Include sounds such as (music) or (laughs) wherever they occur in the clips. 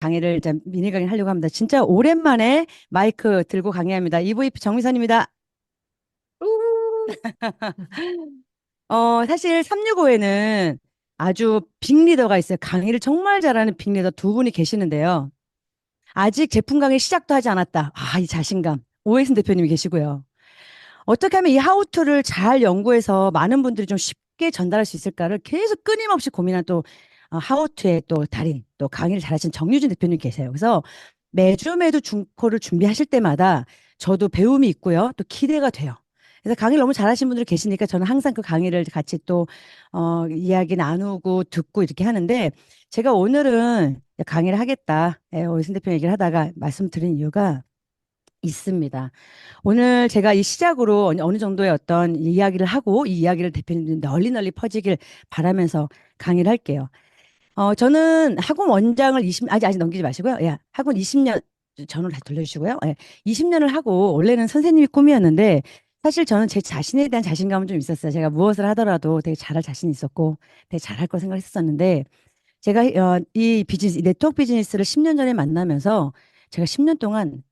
강의를 이제 미니 강의 하려고 합니다. 진짜 오랜만에 마이크 들고 강의합니다. EVP 정미선입니다. (laughs) 어, 사실 365에는 아주 빅리더가 있어요. 강의를 정말 잘하는 빅리더 두 분이 계시는데요. 아직 제품 강의 시작도 하지 않았다. 아, 이 자신감. 오해순 대표님이 계시고요. 어떻게 하면 이 하우투를 잘 연구해서 많은 분들이 좀 쉽게 전달할 수 있을까를 계속 끊임없이 고민한 또 어, 하우투의 또 달인, 또 강의를 잘하신 정유진 대표님 계세요. 그래서 매주 매주 중코를 준비하실 때마다 저도 배움이 있고요. 또 기대가 돼요. 그래서 강의를 너무 잘하신 분들이 계시니까 저는 항상 그 강의를 같이 또, 어, 이야기 나누고 듣고 이렇게 하는데 제가 오늘은 강의를 하겠다. 예, 오이순 대표 얘기를 하다가 말씀드린 이유가 있습니다. 오늘 제가 이 시작으로 어느 정도의 어떤 이야기를 하고 이 이야기를 대표님 널리 널리 퍼지길 바라면서 강의를 할게요. 어, 저는 학원 원장을 20, 아직, 아직 넘기지 마시고요. 예, 학원 20년, 전후를 다시 돌려주시고요. 예, 20년을 하고, 원래는 선생님이 꿈이었는데, 사실 저는 제 자신에 대한 자신감은 좀 있었어요. 제가 무엇을 하더라도 되게 잘할 자신이 있었고, 되게 잘할 거 생각했었는데, 제가 어, 이 비즈니스, 이 네트워크 비즈니스를 10년 전에 만나면서, 제가 10년 동안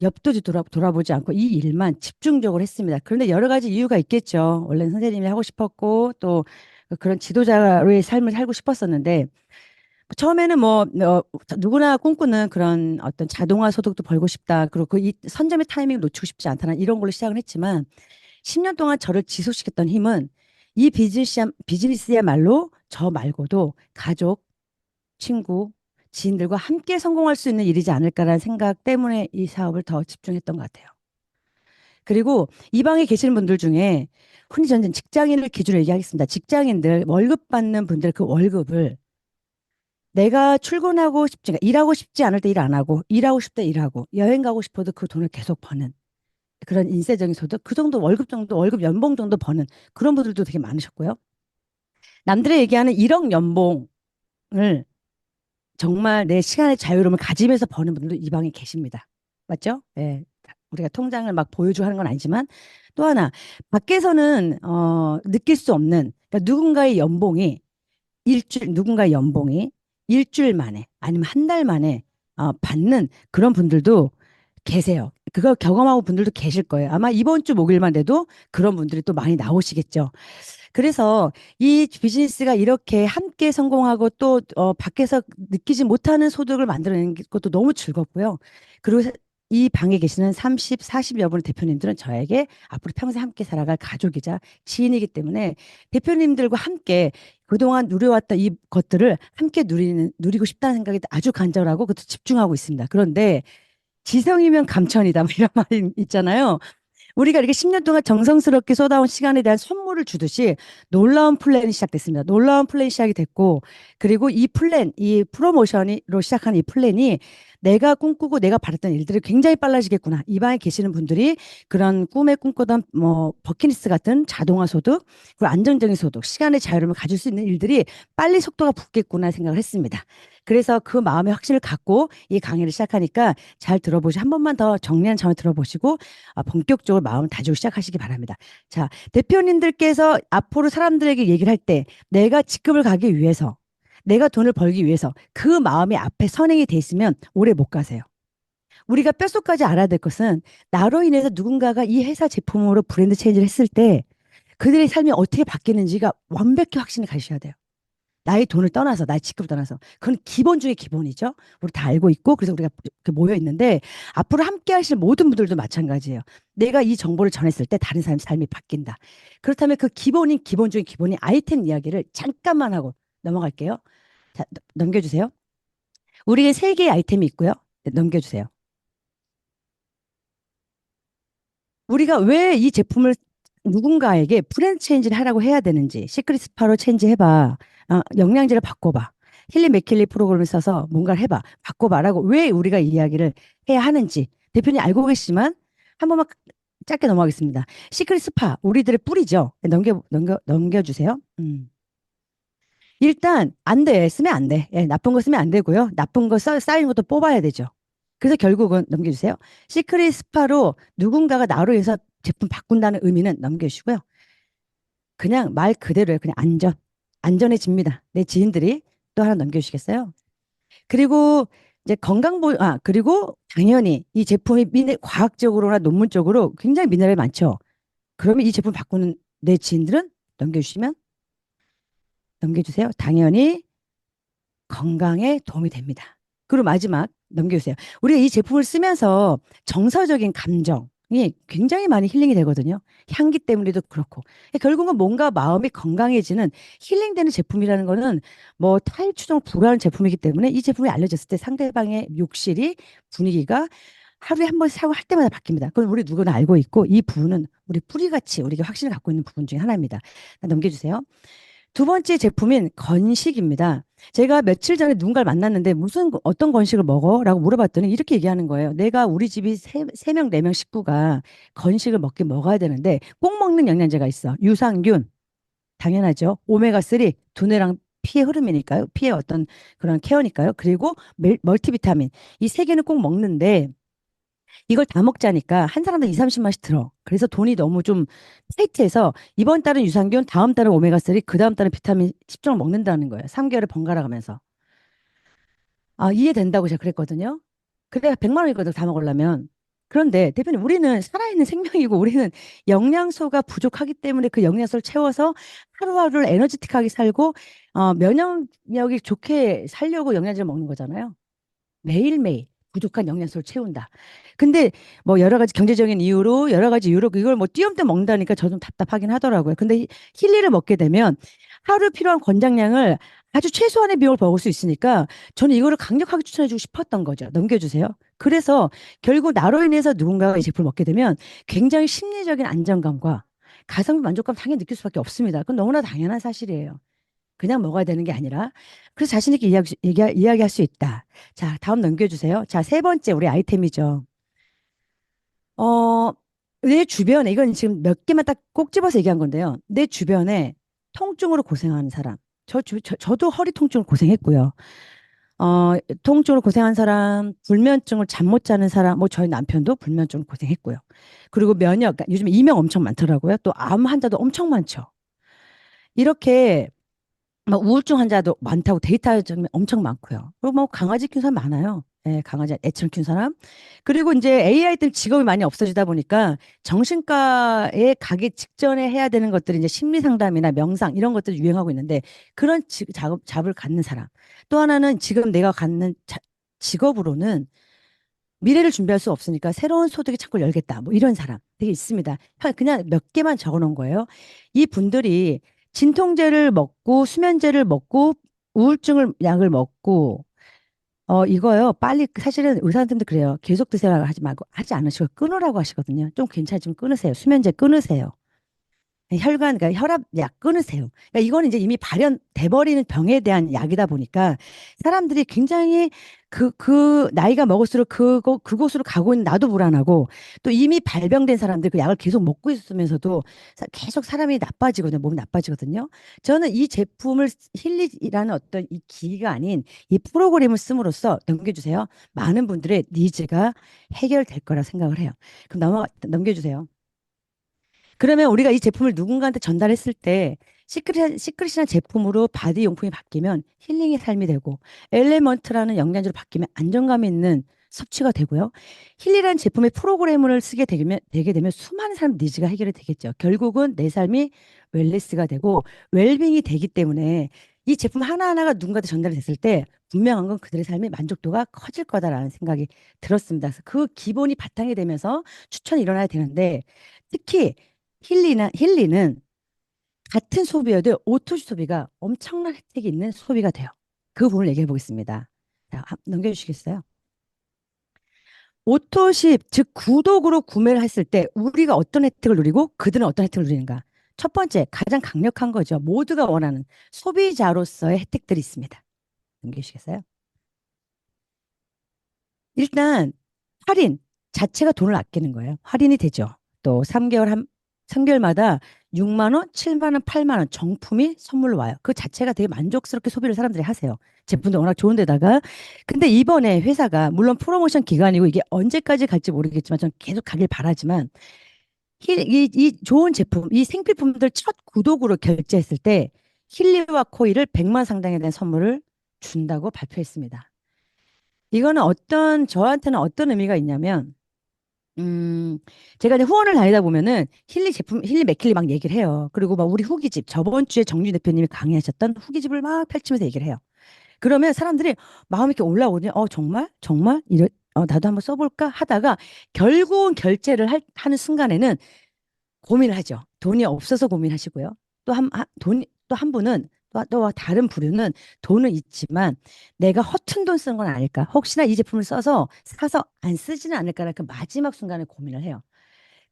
옆도 돌아, 돌아보지 않고 이 일만 집중적으로 했습니다. 그런데 여러 가지 이유가 있겠죠. 원래는 선생님이 하고 싶었고, 또 그런 지도자로의 삶을 살고 싶었었는데, 처음에는 뭐 어, 누구나 꿈꾸는 그런 어떤 자동화 소득도 벌고 싶다. 그리고 그 이 선점의 타이밍을 놓치고 싶지 않다는 이런 걸로 시작을 했지만 10년 동안 저를 지속시켰던 힘은 이 비즈니스 비즈니스야말로 저 말고도 가족, 친구, 지인들과 함께 성공할 수 있는 일이지 않을까라는 생각 때문에 이 사업을 더 집중했던 것 같아요. 그리고 이 방에 계시는 분들 중에 흔히 저는 직장인을 기준으로 얘기하겠습니다. 직장인들 월급 받는 분들 그 월급을 내가 출근하고 싶지, 그러니까 일하고 싶지 않을 때 일 안 하고, 일하고 때 일하고, 여행 가고 싶어도 그 돈을 계속 버는 그런 인쇄적인 소득, 그 정도 월급 정도, 월급 연봉 정도 버는 그런 분들도 되게 많으셨고요. 남들이 얘기하는 1억 연봉을 정말 내 시간의 자유로움을 가지면서 버는 분들도 이 방에 계십니다. 맞죠? 예. 우리가 통장을 막 보여주고 하는 건 아니지만 또 하나 밖에서는 어 느낄 수 없는 그러니까 누군가의 연봉이 일주일 누군가의 연봉이 일주일 만에 아니면 한 달 만에 어, 받는 그런 분들도 계세요. 그걸 경험하고 분들도 계실 거예요. 아마 이번 주 목요일만 돼도 그런 분들이 또 많이 나오시겠죠. 그래서 이 비즈니스가 이렇게 함께 성공하고 또 어, 밖에서 느끼지 못하는 소득을 만들어내는 것도 너무 즐겁고요. 그리고 이 방에 계시는 30, 40여 분의 대표님들은 저에게 앞으로 평생 함께 살아갈 가족이자 지인이기 때문에 대표님들과 함께 그동안 누려왔던 이 것들을 함께 누리는, 누리고 싶다는 생각이 아주 간절하고 그것도 집중하고 있습니다. 그런데 지성이면 감천이다. 뭐 이런 (laughs) 말이 있잖아요. 우리가 이렇게 10년 동안 정성스럽게 쏟아온 시간에 대한 선물을 주듯이 놀라운 플랜이 시작됐습니다. 놀라운 플랜이 시작이 됐고, 그리고 이 플랜, 이 프로모션으로 시작한 이 플랜이 내가 꿈꾸고 내가 바랬던 일들이 굉장히 빨라지겠구나. 이 방에 계시는 분들이 그런 꿈에 꿈꾸던 뭐 버킷리스트 같은 자동화 소득, 그리고 안정적인 소득, 시간의 자유로움을 가질 수 있는 일들이 빨리 속도가 붙겠구나 생각을 했습니다. 그래서 그 마음의 확신을 갖고 이 강의를 시작하니까 잘 들어보시, 한 번만 더 정리한 점을 들어보시고 아, 본격적으로 마음을 다지고 시작하시기 바랍니다. 자, 대표님들께서 앞으로 사람들에게 얘기를 할 때 내가 직급을 가기 위해서 내가 돈을 벌기 위해서 그 마음이 앞에 선행이 돼 있으면 오래 못 가세요. 우리가 뼛속까지 알아야 될 것은 나로 인해서 누군가가 이 회사 제품으로 브랜드 체인지를 했을 때 그들의 삶이 어떻게 바뀌는지가 완벽히 확신을 가지셔야 돼요. 나의 돈을 떠나서, 나의 직급을 떠나서. 그건 기본 중의 기본이죠. 우리 다 알고 있고, 그래서 우리가 모여 있는데, 앞으로 함께 하실 모든 분들도 마찬가지예요. 내가 이 정보를 전했을 때 다른 사람의 삶이 바뀐다. 그렇다면 그 기본인 기본 중의 기본인 아이템 이야기를 잠깐만 하고 넘어갈게요. 자, 넘겨주세요. 우리에게 세 개의 아이템이 있고요. 네, 넘겨주세요. 우리가 왜 이 제품을 누군가에게 브랜드 체인지를 하라고 해야 되는지 시크릿 스파로 체인지 해봐. 어, 영양제를 바꿔봐. 힐리 맥킬리 프로그램을 써서 뭔가를 해봐. 바꿔봐라고 왜 우리가 이 이야기를 해야 하는지 대표님 알고 계시지만 한 번만 짧게 넘어가겠습니다. 시크릿 스파 우리들의 뿌리죠. 네, 넘겨 넘겨 넘겨주세요. 음. 일단 안 돼. 쓰면 안 돼. 예, 나쁜 거 쓰면 안 되고요. 나쁜 거 써, 쌓인 것도 뽑아야 되죠. 그래서 결국은 넘겨주세요. 시크릿 스파로 누군가가 나로 해서 제품 바꾼다는 의미는 넘겨주시고요. 그냥 말 그대로예요. 그냥 안전. 안전해집니다. 내 지인들이 또 하나 넘겨주시겠어요? 그리고 이제 건강보, 아, 그리고 당연히 이 제품이 미네, 과학적으로나 논문적으로 굉장히 미네랄이 많죠. 그러면 이 제품 바꾸는 내 지인들은 넘겨주시면 넘겨주세요. 당연히 건강에 도움이 됩니다. 그리고 마지막 넘겨주세요. 우리가 이 제품을 쓰면서 정서적인 감정 이 굉장히 많이 힐링이 되거든요. 향기 때문에도 그렇고. 결국은 뭔가 마음이 건강해지는 힐링되는 제품이라는 거는 뭐 타입 추정 불허하는 제품이기 때문에 이 제품이 알려졌을 때 상대방의 욕실이 분위기가 하루에 한번 사고 할 때마다 바뀝니다. 그건 우리 누구나 알고 있고 이 부분은 우리 뿌리같이 우리가 확신을 갖고 있는 부분 중에 하나입니다. 넘겨주세요. 두 번째 제품인 건식입니다. 제가 며칠 전에 누군가를 만났는데 무슨 어떤 건식을 먹어? 라고 물어봤더니 이렇게 얘기하는 거예요. 내가 우리 집이 세, 세 명, 네 명 식구가 건식을 먹긴 먹어야 되는데 꼭 먹는 영양제가 있어. 유산균. 당연하죠. 오메가3, 두뇌랑 피의 흐름이니까요. 피의 어떤 그런 케어니까요. 그리고 멀티비타민. 이 세 개는 꼭 먹는데 이걸 다 먹자니까 한 사람당 2, 30만씩 들어. 그래서 돈이 너무 좀 타이트해서 이번 달은 유산균, 다음 달은 오메가3, 그 다음 달은 비타민 10종을 먹는다는 거예요. 3개월을 번갈아 가면서. 아, 이해된다고 제가 그랬거든요. 그래, 100만 원이거든, 다 먹으려면. 그런데 대표님, 우리는 살아있는 생명이고 우리는 영양소가 부족하기 때문에 그 영양소를 채워서 하루하루를 에너지틱하게 살고 어, 면역력이 좋게 살려고 영양제를 먹는 거잖아요. 매일매일. 부족한 영양소를 채운다. 근데 뭐 여러 가지 경제적인 이유로 여러 가지 이유로 이걸 뭐 띄엄띄엄 먹는다니까 저 좀 답답하긴 하더라고요. 근데 힐리를 먹게 되면 하루 필요한 권장량을 아주 최소한의 비용을 먹을 수 있으니까 저는 이거를 강력하게 추천해주고 싶었던 거죠. 넘겨주세요. 그래서 결국 나로 인해서 누군가가 이 제품을 먹게 되면 굉장히 심리적인 안정감과 가성비 만족감 당연히 느낄 수밖에 없습니다. 그건 너무나 당연한 사실이에요. 그냥 먹어야 되는 게 아니라 그래서 자신 있게 이야기, 얘기, 이야기할 수 있다. 자, 다음 넘겨주세요. 자, 세 번째 우리 아이템이죠. 어, 내 주변에 이건 지금 몇 개만 딱 꼭 집어서 얘기한 건데요. 내 주변에 통증으로 고생하는 사람. 저, 주, 저 저도 허리 통증을 고생했고요. 어, 통증으로 고생한 사람, 불면증을 잠 못 자는 사람, 뭐 저희 남편도 불면증을 고생했고요. 그리고 면역, 그러니까 요즘 이명 엄청 많더라고요. 또 암 환자도 엄청 많죠. 이렇게 막 우울증 환자도 많다고 데이터 좀 엄청 많고요. 그리고 뭐 강아지 키우는 사람 많아요. 예, 강아지 애처럼 키우는 사람. 그리고 이제 AI 들 직업이 많이 없어지다 보니까 정신과에 가기 직전에 해야 되는 것들이 이제 심리 상담이나 명상 이런 것들이 유행하고 있는데 그런 지, 작업, 잡을 갖는 사람. 또 하나는 지금 내가 갖는 자, 직업으로는 미래를 준비할 수 없으니까 새로운 소득의 창구를 열겠다. 뭐 이런 사람 되게 있습니다. 그냥 몇 개만 적어 놓은 거예요. 이 분들이 진통제를 먹고 수면제를 먹고 우울증을 약을 먹고 어 이거요. 빨리 사실은 의사한테도 그래요. 계속 드세요. 하지 말고 하지 않으시고 끊으라고 하시거든요. 좀 괜찮으면 끊으세요. 수면제 끊으세요 혈관, 그러니까 혈압약 끊으세요. 그러니까 이거는 이제 이미 발현돼 버리는 병에 대한 약이다 보니까 사람들이 굉장히 그, 그, 나이가 먹을수록 그거, 그곳으로 가고 있는 나도 불안하고 또 이미 발병된 사람들 그 약을 계속 먹고 있으면서도 계속 사람이 나빠지거든요. 몸이 나빠지거든요. 저는 이 제품을 힐리라는 어떤 이 기기가 아닌 이 프로그램을 씀으로써 넘겨주세요. 많은 분들의 니즈가 해결될 거라 생각을 해요. 그럼 넘어, 넘겨주세요. 그러면 우리가 이 제품을 누군가한테 전달했을 때 시크릿, 시크릿이라는 제품으로 바디 용품이 바뀌면 힐링의 삶이 되고 엘레먼트라는 영양제로 바뀌면 안정감 있는 섭취가 되고요. 힐리라는 제품의 프로그램을 쓰게 되면, 되게 되면 수많은 사람 니즈가 해결이 되겠죠. 결국은 내 삶이 웰리스가 되고 웰빙이 되기 때문에 이 제품 하나하나가 누군가한테 전달이 됐을 때 분명한 건 그들의 삶의 만족도가 커질 거다라는 생각이 들었습니다. 그래서 그 기본이 바탕이 되면서 추천이 일어나야 되는데 특히 힐리나 힐리는 같은 소비여도 오토시 소비가 엄청난 혜택이 있는 소비가 돼요. 그 부분을 얘기해 보겠습니다. 자, 넘겨주시겠어요? 오토십, 즉 구독으로 구매를 했을 때 우리가 어떤 혜택을 누리고 그들은 어떤 혜택을 누리는가? 첫 번째, 가장 강력한 거죠. 모두가 원하는 소비자로서의 혜택들이 있습니다. 넘겨주시겠어요? 일단 할인 자체가 돈을 아끼는 거예요. 할인이 되죠. 또 3개월 한 3개월마다 6만 원, 7만 원, 8만 원 정품이 선물로 와요. 그 자체가 되게 만족스럽게 소비를 사람들이 하세요. 제품도 워낙 좋은 데다가 근데 이번에 회사가 물론 프로모션 기간이고 이게 언제까지 갈지 모르겠지만 저는 계속 가길 바라지만 이, 이 좋은 제품, 이 생필품들 첫 구독으로 결제했을 때 힐리와 코일을 100만 상당에 대한 선물을 준다고 발표했습니다. 이거는 어떤, 저한테는 어떤 의미가 있냐면, 음, 제가 이제 후원을 다니다 보면은 힐리 제품, 힐리 맥힐리 막 얘기를 해요. 그리고 막 우리 후기집, 저번 주에 정준 대표님이 강의하셨던 후기집을 막 펼치면서 얘기를 해요. 그러면 사람들이 마음이 이렇게 올라오거든요. 어, 정말? 정말? 이래, 어, 나도 한번 써볼까? 하다가 결국은 결제를 할, 하는 순간에는 고민을 하죠. 돈이 없어서 고민하시고요. 또 한, 한 돈, 또 한 분은 또, 또 다른 부류는 돈은 있지만 내가 허튼 돈쓴건 아닐까? 혹시나 이 제품을 써서 사서 안 쓰지는 않을까라는 그 마지막 순간에 고민을 해요.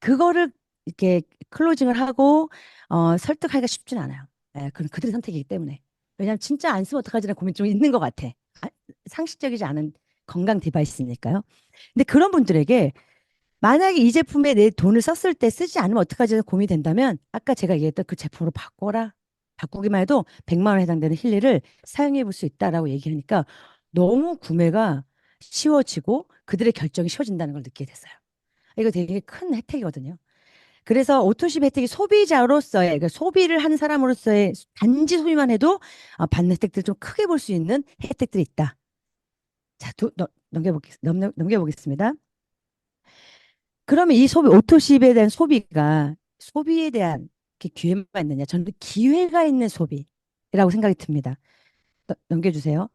그거를 이렇게 클로징을 하고 어, 설득하기가 쉽진 않아요. 예, 그건 그들의 선택이기 때문에. 왜냐하면 진짜 안 쓰면 어떡하지라는 고민이 좀 있는 것 같아. 아, 상식적이지 않은 건강 디바이스니까요. 근데 그런 분들에게 만약에 이 제품에 내 돈을 썼을 때 쓰지 않으면 어떡하지 고민이 된다면 아까 제가 얘기했던 그 제품으로 바꿔라. 바꾸기만 해도 100만 원에 해당되는 힐리를 사용해 볼 수 있다라고 얘기하니까 너무 구매가 쉬워지고 그들의 결정이 쉬워진다는 걸 느끼게 됐어요. 이거 되게 큰 혜택이거든요. 그래서 오토십 혜택이 소비자로서의 그러니까 소비를 하는 사람으로서의 단지 소비만 해도 어, 받는 혜택들 좀 크게 볼 수 있는 혜택들이 있다. 자, 도, 넘, 넘겨보겠, 넘, 넘겨보겠습니다. 그러면 이 소비, 오토십에 대한 소비가 소비에 대한 기회가 있느냐? 저는 기회가 있는 소비라고 생각이 듭니다. 넘- 넘겨주세요.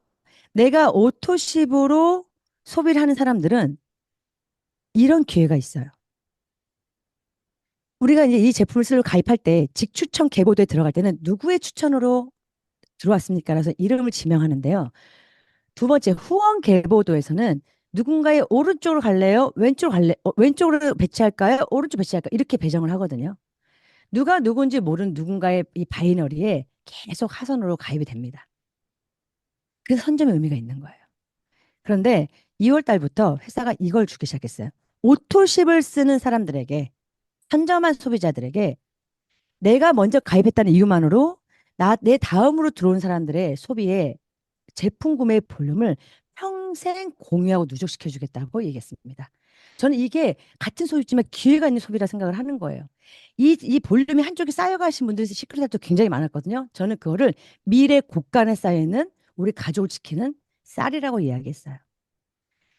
내가 오토십으로 소비를 하는 사람들은 이런 기회가 있어요. 우리가 이제 이 제품을 쓰러 가입할 때 직추천 계보도에 들어갈 때는 누구의 추천으로 들어왔습니까? 라서 이름을 지명하는데요. 두 번째 후원 계보도에서는 누군가의 오른쪽으로 갈래요? 왼쪽으로 갈래? 어, 왼쪽으로 배치할까요? 오른쪽 배치할까요? 이렇게 배정을 하거든요. 누가 누군지 모르는 누군가의 이 바이너리에 계속 하선으로 가입이 됩니다. 그래서 선점의 의미가 있는 거예요. 그런데 2월 달부터 회사가 이걸 주기 시작했어요. 오토십을 쓰는 사람들에게 선점한 소비자들에게 내가 먼저 가입했다는 이유만으로 나, 내 다음으로 들어온 사람들의 소비에 제품 구매 볼륨을 평생 공유하고 누적시켜 주겠다고 얘기했습니다. 저는 이게 같은 소비지만 기회가 있는 소비라 생각을 하는 거예요. 이, 이 볼륨이 한쪽에 쌓여가신 분들이 시크릿도 굉장히 많았거든요. 저는 그거를 미래 곳간에 쌓여있는 우리 가족을 지키는 쌀이라고 이야기했어요.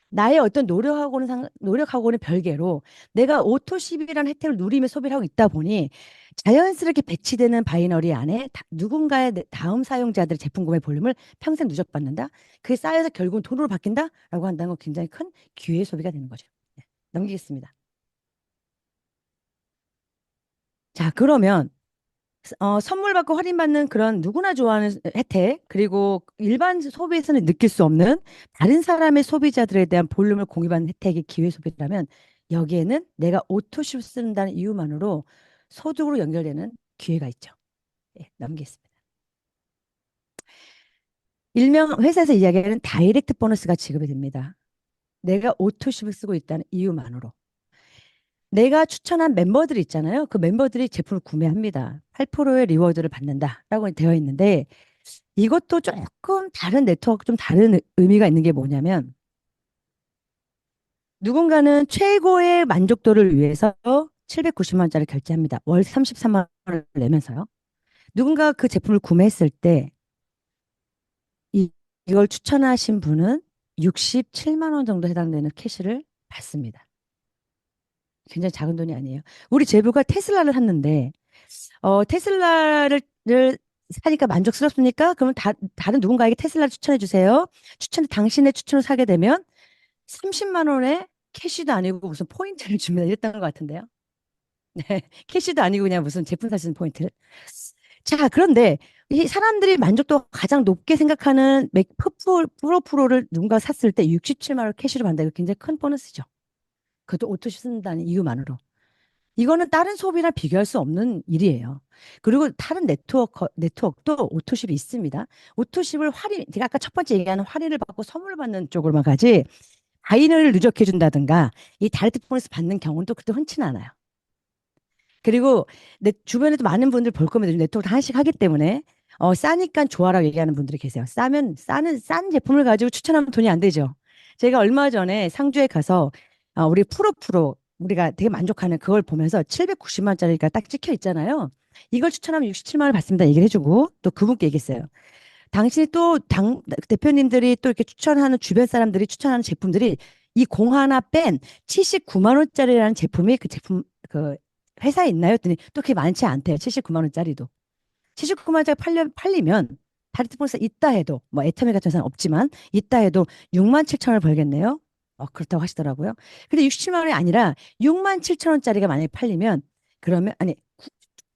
나의 어떤 노력하고는 상, 노력하고는 별개로 내가 오토십이라는 혜택을 누리며 소비를 하고 있다 보니 자연스럽게 배치되는 바이너리 안에 다, 누군가의 내- 다음 사용자들의 제품 구매 볼륨을 평생 누적받는다. 그게 쌓여서 결국은 돈으로 바뀐다라고 한다는 건 굉장히 큰 기회의 소비가 되는 거죠. 네, 넘기겠습니다. 자, 그러면 어, 선물 받고 할인받는 그런 누구나 좋아하는 혜택, 그리고 일반 소비에서는 느낄 수 없는 다른 사람의 소비자들에 대한 볼륨을 공유받는 혜택이 기회 소비라면 여기에는 내가 오토쉽 쓴다는 이유만으로 소득으로 연결되는 기회가 있죠. 예, 넘기겠습니다. 일명 회사에서 이야기하는 다이렉트 보너스가 지급이 됩니다. 내가 오토쉽을 쓰고 있다는 이유만으로. 내가 추천한 멤버들 있잖아요. 그 멤버들이 제품을 구매합니다. 8%의 리워드를 받는다라고 되어 있는데 이것도 조금 다른 네트워크, 좀 다른 의- 의미가 있는 게 뭐냐면 누군가는 최고의 만족도를 위해서 790만 원짜리 결제합니다. 월 33만 원을 내면서요. 누군가 그 제품을 구매했을 때 이, 이걸 추천하신 분은 67만 원 정도 해당되는 캐시를 받습니다. 굉장히 작은 돈이 아니에요. 우리 제부가 테슬라를 샀는데 어, 테슬라를 를 사니까 만족스럽습니까? 그러면 다, 다른 누군가에게 테슬라를 추천해 주세요. 추천 당신의 추천을 사게 되면 30만 원의 캐시도 아니고 무슨 포인트를 줍니다. 이랬던 것 같은데요. (laughs) 네, 캐시도 아니고 그냥 무슨 제품 사시는 포인트. 자, 그런데 이 사람들이 만족도가 가장 높게 생각하는 맥 프로, 프로 프로를 누군가 샀을 때 67만 원 캐시로 받는다. 이거 굉장히 큰 보너스죠. 그것도 오토시 쓴다는 이유만으로. 이거는 다른 소비랑 비교할 수 없는 일이에요. 그리고 다른 네트워크, 네트워크도 오토십이 있습니다. 오토십을 할인, 제가 아까 첫 번째 얘기하는 할인을 받고 선물 받는 쪽으로만 가지, 바이너를 누적해준다든가, 이 다이렉트 보너스 받는 경우는 또 그때 흔치는 않아요. 그리고 내 주변에도 많은 분들 볼 겁니다. 네트워크 하나씩 하기 때문에, 어, 싸니까 좋아라고 얘기하는 분들이 계세요. 싸면, 싸는, 싼 제품을 가지고 추천하면 돈이 안 되죠. 제가 얼마 전에 상주에 가서, 어, 우리 프로프로, 우리가 되게 만족하는 그걸 보면서 790만 원짜리가 딱 찍혀 있잖아요. 이걸 추천하면 67만 원을 받습니다. 얘기를 해주고 또 그분께 얘기했어요. 당신이 또 당, 대표님들이 또 이렇게 추천하는 주변 사람들이 추천하는 제품들이 이 공 하나 뺀 79만 원짜리라는 제품이 그 제품 그 회사에 있나요? 했더니 또 그게 많지 않대요. 79만 원짜리도. 79만 원짜리 팔려, 팔리면 다리트 보너스 있다 해도 뭐 애터미 같은 회사는 없지만 있다 해도 6만 7천 원을 벌겠네요. 어, 그렇다고 하시더라고요. 근데 67만 원이 아니라 6만 7천 원짜리가 만약에 팔리면 그러면 아니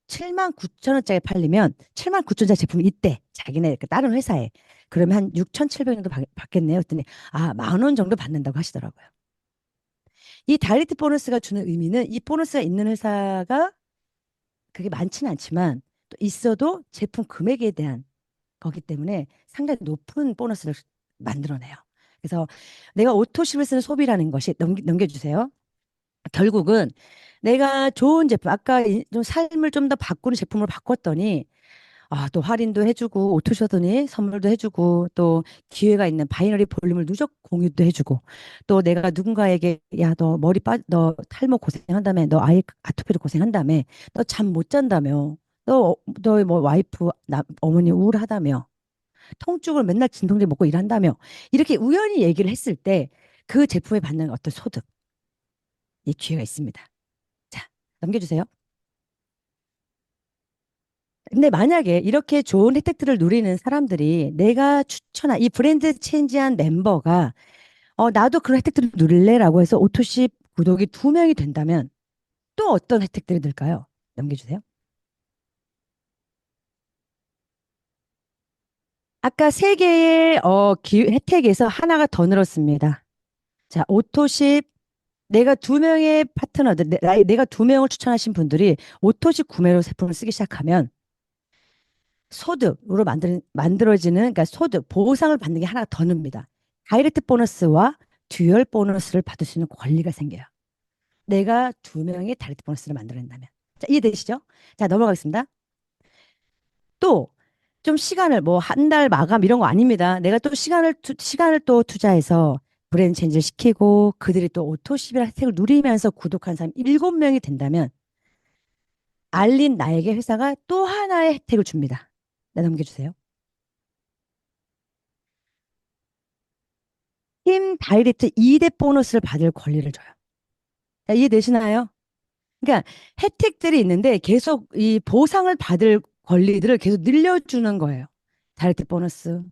7만 9천 원짜리 팔리면 7만 9천 원짜리 제품이 있대. 자기네 그 다른 회사에. 그러면 한 6,700원 정도 받, 받겠네요. 했더니 아, 만 원 정도 받는다고 하시더라고요. 이 다이렉트 보너스가 주는 의미는 이 보너스가 있는 회사가 그게 많지는 않지만 또 있어도 제품 금액에 대한 거기 때문에 상당히 높은 보너스를 만들어내요. 그래서 내가 오토십을 쓰는 소비라는 것이 넘기, 넘겨주세요. 결국은 내가 좋은 제품, 아까 이- 좀 삶을 좀 더 바꾸는 제품으로 바꿨더니 아, 또 할인도 해주고 오토셔더니 선물도 해주고 또 기회가 있는 바이너리 볼륨을 누적 공유도 해주고 또 내가 누군가에게 야, 너 머리 빠, 너 탈모 고생한다며, 너 아이 아토피로 고생한다며, 너 잠 못 잔다며, 너, 너뭐 와이프, 나, 어머니 우울하다며, 통증을 맨날 진통제 먹고 일한다며 이렇게 우연히 얘기를 했을 때 그 제품에 받는 어떤 소득 이 기회가 있습니다. 자, 넘겨주세요. 근데 만약에 이렇게 좋은 혜택들을 누리는 사람들이 내가 추천한 이 브랜드 체인지한 멤버가 어, 나도 그런 혜택들을 누릴래라고 해서 오토십 구독이 두 명이 된다면 또 어떤 혜택들이 들까요? 넘겨주세요. 아까 세 개의 어, 기, 혜택에서 하나가 더 늘었습니다. 자, 오토십 내가 두 명의 파트너들, 내, 나- 내가 두 명을 추천하신 분들이 오토십 구매로 제품을 쓰기 시작하면 소득으로 만들, 만들어지는, 그러니까 소득, 보상을 받는 게 하나가 더 늡니다. 다이렉트 보너스와 듀얼 보너스를 받을 수 있는 권리가 생겨요. 내가 두 명의 다이렉트 보너스를 만들어낸다면. 자, 이해되시죠? 자, 넘어가겠습니다. 또, 좀 시간을, 뭐, 한 달 마감 이런 거 아닙니다. 내가 또 시간을, 투, 시간을 또 투자해서 브랜드 체인지를 시키고 그들이 또 오토십이라는 혜택을 누리면서 구독한 사람이 일곱 명이 된다면 알린 나에게 회사가 또 하나의 혜택을 줍니다. 네, 넘겨주세요. 팀 다이렉트 2대 보너스를 받을 권리를 줘요. 자, 이해되시나요? 그러니까 혜택들이 있는데 계속 이 보상을 받을 권리들을 계속 늘려주는 거예요. 다이렉트 보너스,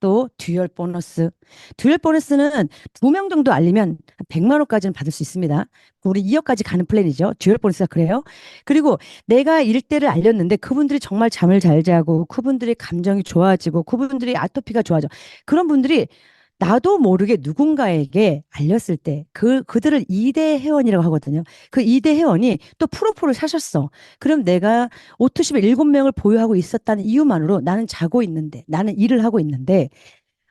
또 듀얼 보너스. 듀얼 보너스는 두 명 정도 알리면 한 100만 원까지는 받을 수 있습니다. 우리 2억까지 가는 플랜이죠. 듀얼 보너스가 그래요. 그리고 내가 일대를 알렸는데 그분들이 정말 잠을 잘 자고 그분들이 감정이 좋아지고 그분들이 아토피가 좋아져. 그런 분들이 나도 모르게 누군가에게 알렸을 때 그 그들을 2대 회원이라고 하거든요. 그 2대 회원이 또 프로포를 사셨어. 그럼 내가 오토십에 7명을 보유하고 있었다는 이유만으로 나는 자고 있는데 나는 일을 하고 있는데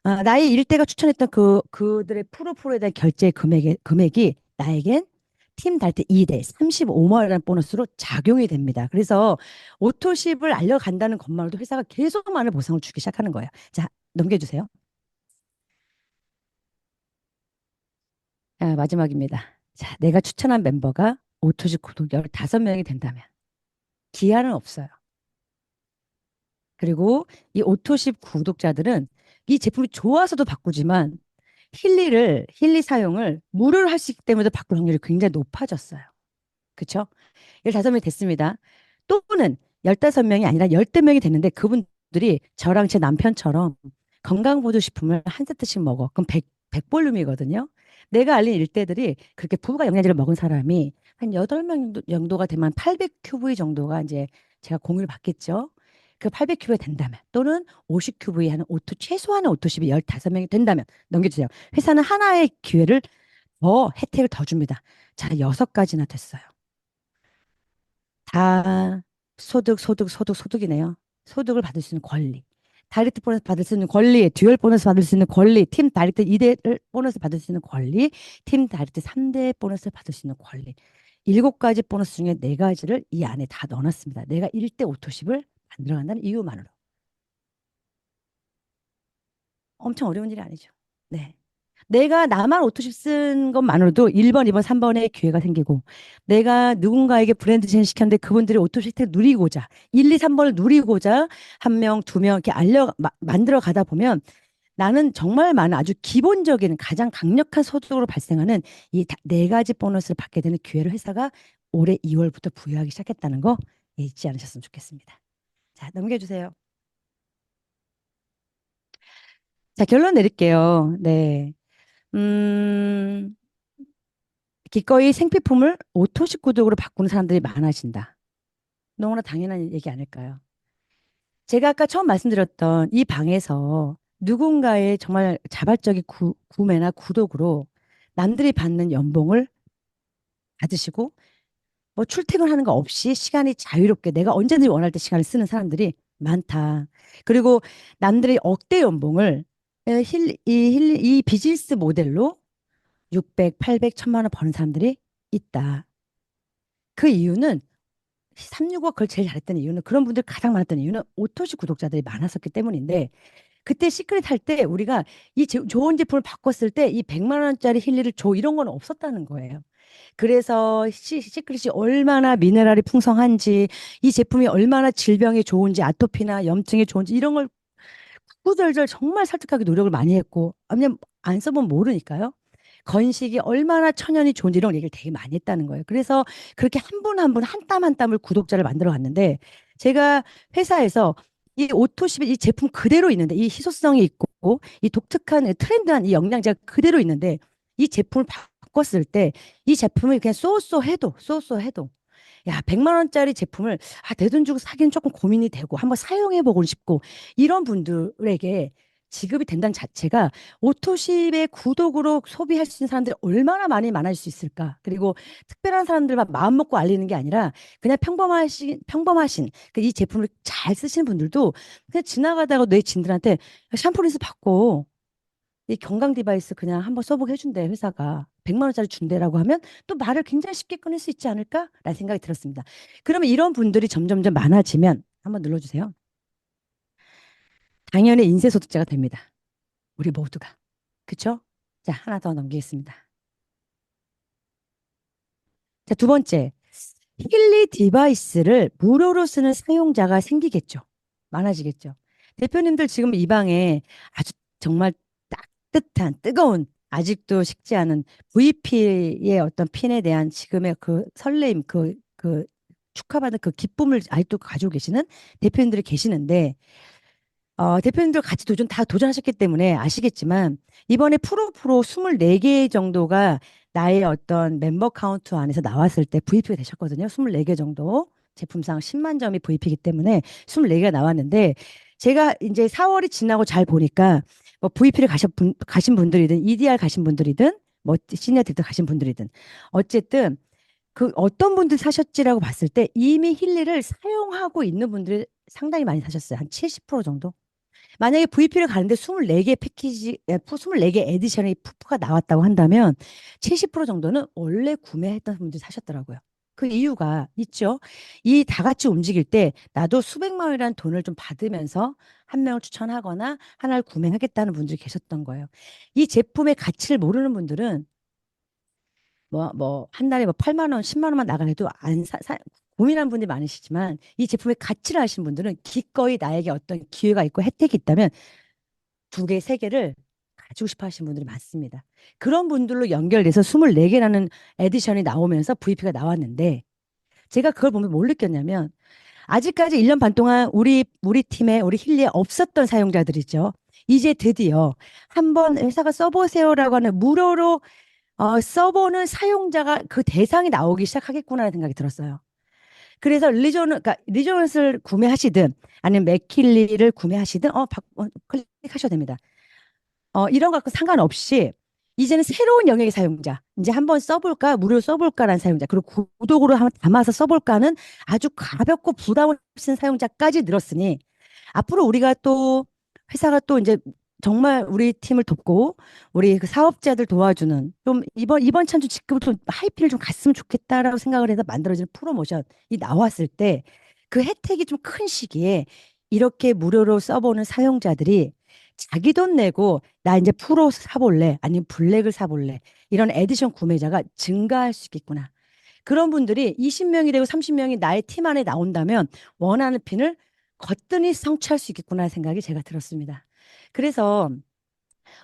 아, 나의 일대가 추천했던 그 그들의 프로포에 대한 결제 금액의 금액이 나에겐 팀 달때 2대 35만 원이라는 보너스로 작용이 됩니다. 그래서 오토십을 알려간다는 것만으로도 회사가 계속 많은 보상을 주기 시작하는 거예요. 자, 넘겨주세요. 자, 마지막입니다. 자, 내가 추천한 멤버가 오토십 구독 15명이 된다면 기한은 없어요. 그리고 이 오토십 구독자들은 이 제품이 좋아서도 바꾸지만 힐리를 힐리 사용을 무료로 할 수 있기 때문에 바꿀 확률이 굉장히 높아졌어요. 그렇죠? 15명이 됐습니다. 또는 15명이 아니라 10명이 됐는데 그분들이 저랑 제 남편처럼 건강보조식품을 한 세트씩 먹어. 그럼 100, 100볼륨이거든요. 내가 알린 일대들이 그렇게 부부가 영양제를 먹은 사람이 한 8명 정도, 정도가 되면 800QV 정도가 이제 제가 공유를 받겠죠. 그 800QV 된다면 또는 50QV 하는 오토 최소한의 오토십이 15명이 된다면 넘겨주세요. 회사는 하나의 기회를 더 혜택을 더 줍니다. 자, 여섯 가지나 됐어요. 다 소득, 소득, 소득, 소득이네요. 소득을 받을 수 있는 권리. 다이렉트 보너스 받을 수 있는 권리, 듀얼 보너스 받을 수 있는 권리, 팀 다이렉트 2대 보너스 받을 수 있는 권리, 팀 다이렉트 3대 보너스 받을 수 있는 권리. 일곱 가지 보너스 중에 네 가지를 이 안에 다 넣어놨습니다. 내가 1대 오토십을 만들어간다는 이유만으로. 엄청 어려운 일이 아니죠. 네. 내가 나만 오토십 쓴 것만으로도 1번, 2번, 3번의 기회가 생기고 내가 누군가에게 브랜드 제인 시켰는데 그분들이 오토십 혜택 누리고자 1, 2, 3번을 누리고자 한 명, 두 명 이렇게 알려 마- 만들어 가다 보면 나는 정말 많은 아주 기본적인 가장 강력한 소득으로 발생하는 이 네 가지 보너스를 받게 되는 기회를 회사가 올해 2월부터 부여하기 시작했다는 거 잊지 않으셨으면 좋겠습니다. 자, 넘겨주세요. 자, 결론 내릴게요. 네. 음, 기꺼이 생필품을 오토식 구독으로 바꾸는 사람들이 많아진다. 너무나 당연한 얘기 아닐까요? 제가 아까 처음 말씀드렸던 이 방에서 누군가의 정말 자발적인 구, 구매나 구독으로 남들이 받는 연봉을 받으시고 뭐 출퇴근하는 거 없이 시간이 자유롭게 내가 언제든지 원할 때 시간을 쓰는 사람들이 많다. 그리고 남들의 억대 연봉을 에, 힐, 이, 힐, 이 비즈니스 모델로 600, 800, 1000만 원 버는 사람들이 있다. 그 이유는 365가 그걸 제일 잘했던 이유는 그런 분들 가장 많았던 이유는 오토시 구독자들이 많았었기 때문인데 그때 시크릿 할 때 우리가 이 제- 좋은 제품을 바꿨을 때 이 100만 원짜리 힐리를 줘 이런 건 없었다는 거예요. 그래서 시, 시크릿이 얼마나 미네랄이 풍성한지 이 제품이 얼마나 질병에 좋은지 아토피나 염증에 좋은지 이런 걸 구구절절 정말 설득하기 노력을 많이 했고 왜냐면 안 써보면 모르니까요. 건식이 얼마나 천연이 좋은지 이런 얘기를 되게 많이 했다는 거예요. 그래서 그렇게 한 분 한 분 한 땀 한 땀을 구독자를 만들어 갔는데 제가 회사에서 이 오토십의 이 제품 그대로 있는데 이 희소성이 있고 이 독특한 트렌드한 이 영양제가 그대로 있는데 이 제품을 바꿨을 때 이 제품을 그냥 쏘쏘 해도 쏘쏘 해도 야 100만 원짜리 제품을 아, 내 돈 주고 사기는 조금 고민이 되고 한번 사용해 보고 싶고 이런 분들에게 지급이 된다는 자체가 오토십의 구독으로 소비할 수 있는 사람들이 얼마나 많이 많아질 수 있을까? 그리고 특별한 사람들만 마음 먹고 알리는 게 아니라 그냥 평범하신 평범하신 그이 제품을 잘 쓰시는 분들도 그냥 지나가다가 내 진들한테 샴푸 린스 받고 이 건강 디바이스 그냥 한번 써보게 해준대 회사가 100만 원짜리 준대라고 하면 또 말을 굉장히 쉽게 꺼낼 수 있지 않을까라는 생각이 들었습니다. 그러면 이런 분들이 점점점 많아지면 한번 눌러주세요. 당연히 인쇄소득자가 됩니다. 우리 모두가. 그쵸? 자, 하나 더 넘기겠습니다. 자, 두 번째. 힐리 디바이스를 무료로 쓰는 사용자가 생기겠죠. 많아지겠죠. 대표님들 지금 이 방에 아주 정말 따뜻한, 뜨거운, 아직도 식지 않은 VP의 어떤 핀에 대한 지금의 그 설레임, 그, 그 축하받는 그 기쁨을 아직도 가지고 계시는 대표님들이 계시는데, 어, 대표님들 같이 도전, 다 도전하셨기 때문에 아시겠지만, 이번에 프로프로 24개 정도가 나의 어떤 멤버 카운트 안에서 나왔을 때 VP가 되셨거든요. 24개 정도. 제품상 10만 점이 VP이기 때문에 24개가 나왔는데, 제가 이제 4월이 지나고 잘 보니까, 뭐 VP를 가신, 분, 가신 분들이든, EDR 가신 분들이든, 뭐 시니어 딜터 가신 분들이든, 어쨌든, 그 어떤 분들 사셨지라고 봤을 때 이미 힐리를 사용하고 있는 분들이 상당히 많이 사셨어요. 한 70% 정도. 만약에 VP를 가는데 24개 패키지, 예, 24개 에디션의 푸프가 나왔다고 한다면 70% 정도는 원래 구매했던 분들이 사셨더라고요. 그 이유가 있죠. 이 다 같이 움직일 때 나도 수백만 원이라는 돈을 좀 받으면서 한 명을 추천하거나 하나를 구매하겠다는 분들이 계셨던 거예요. 이 제품의 가치를 모르는 분들은 뭐, 뭐, 한 달에 뭐 8만 원, 10만 원만 나가도 안 사, 사, 고민하는 분들이 많으시지만 이 제품의 가치를 아시는 분들은 기꺼이 나에게 어떤 기회가 있고 혜택이 있다면 두 개, 세 개를 가지고 싶어 하시는 분들이 많습니다. 그런 분들로 연결돼서 24개라는 에디션이 나오면서 VP가 나왔는데 제가 그걸 보면 뭘 느꼈냐면 아직까지 1년 반 동안 우리, 우리 팀에, 우리 힐리에 없었던 사용자들이죠. 이제 드디어 한번 회사가 써보세요라고 하는 무료로 어, 써보는 사용자가 그 대상이 나오기 시작하겠구나라는 생각이 들었어요. 그래서 리존, 그러니까 리존을 구매하시든 아니면 맥킬리를 구매하시든 어, 바, 어, 클릭하셔도 됩니다. 어, 이런 거 갖고 상관없이 이제는 새로운 영역의 사용자, 이제 한번 써볼까, 무료 써볼까라는 사용자, 그리고 구독으로 담아서 써볼까는 아주 가볍고 부담 없는 사용자까지 늘었으니 앞으로 우리가 또 회사가 또 이제 정말 우리 팀을 돕고 우리 그 사업자들 도와주는 좀 이번 이번 찬주 직급을 좀 하이피를 좀 갔으면 좋겠다라고 생각을 해서 만들어진 프로모션이 나왔을 때 그 혜택이 좀 큰 시기에 이렇게 무료로 써보는 사용자들이 자기 돈 내고 나 이제 프로 사볼래 아니면 블랙을 사볼래 이런 에디션 구매자가 증가할 수 있겠구나. 그런 분들이 20명이 되고 30명이 나의 팀 안에 나온다면 원하는 핀을 거뜬히 성취할 수 있겠구나 생각이 제가 들었습니다. 그래서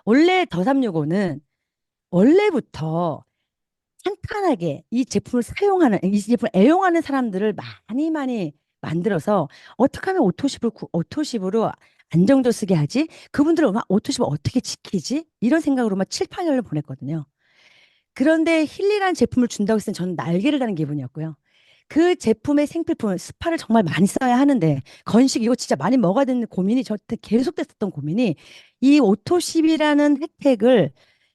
원래 더 365는 원래부터 탄탄하게 이 제품을 사용하는 이 제품을 애용하는 사람들을 많이 많이 만들어서 어떻게 하면 오토십을 구- 오토십으로 안정도 쓰게 하지 그분들은 막 오토십을 어떻게 지키지 이런 생각으로 막 7, 8년을 보냈거든요. 그런데 힐리라는 제품을 준다고 했을 때 저는 날개를 다는 기분이었고요. 그 제품의 생필품 스파를 정말 많이 써야 하는데 건식 이거 진짜 많이 먹어야 되는 고민이 저한테 계속됐었던 고민이 이 오토십이라는 혜택을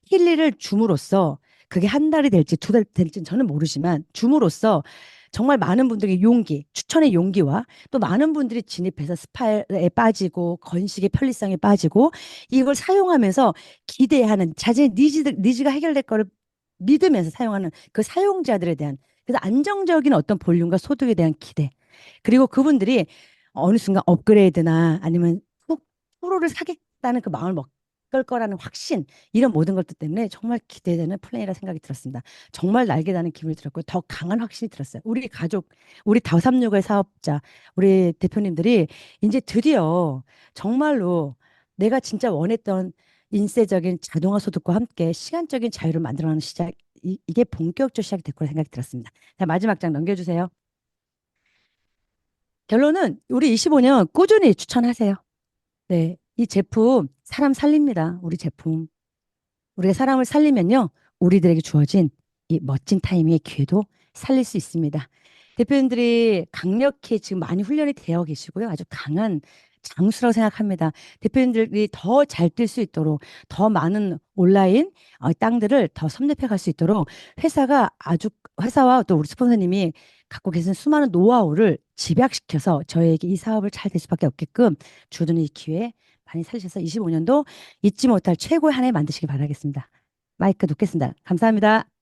힐리를 줌으로써 그게 한 달이 될지 두 달 될지는 저는 모르지만 줌으로써 정말 많은 분들이 용기, 추천의 용기와 또 많은 분들이 진입해서 스파에 빠지고 건식의 편리성에 빠지고 이걸 사용하면서 기대하는 자신의 니즈, 니즈가 해결될 거를 믿으면서 사용하는 그 사용자들에 대한 그래서 안정적인 어떤 볼륨과 소득에 대한 기대. 그리고 그분들이 어느 순간 업그레이드나 아니면 꼭 프로를 사겠다는 그 마음을 먹 을 거라는 확신 이런 모든 것들 때문에 정말 기대되는 플레이라 생각이 들었습니다. 정말 날개 다는 기분이 들었고 더 강한 확신이 들었어요. 우리 가족, 우리 다삼육의 사업자, 우리 대표님들이 이제 드디어 정말로 내가 진짜 원했던 인쇄적인 자동화 소득과 함께 시간적인 자유를 만들어가는 시작 이, 이게 본격적 시작이 될 거라 생각이 들었습니다. 자, 마지막 장 넘겨주세요. 결론은 우리 25년 꾸준히 추천하세요. 네, 이 제품 사람 살립니다. 우리 제품. 우리가 사람을 살리면요, 우리들에게 주어진 이 멋진 타이밍의 기회도 살릴 수 있습니다. 대표님들이 강력히 지금 많이 훈련이 되어 계시고요. 아주 강한 장수라고 생각합니다. 대표님들이 더 잘 뛸 수 있도록 더 많은 온라인 어, 땅들을 더 섭렵해 갈 수 있도록 회사가 아주 회사와 또 우리 스폰서님이 갖고 계신 수많은 노하우를 집약시켜서 저희에게 이 사업을 잘 될 수밖에 없게끔 주는 이 기회 많이 살리셔서 25년도 잊지 못할 최고의 한 해 만드시기 바라겠습니다. 마이크 놓겠습니다. 감사합니다.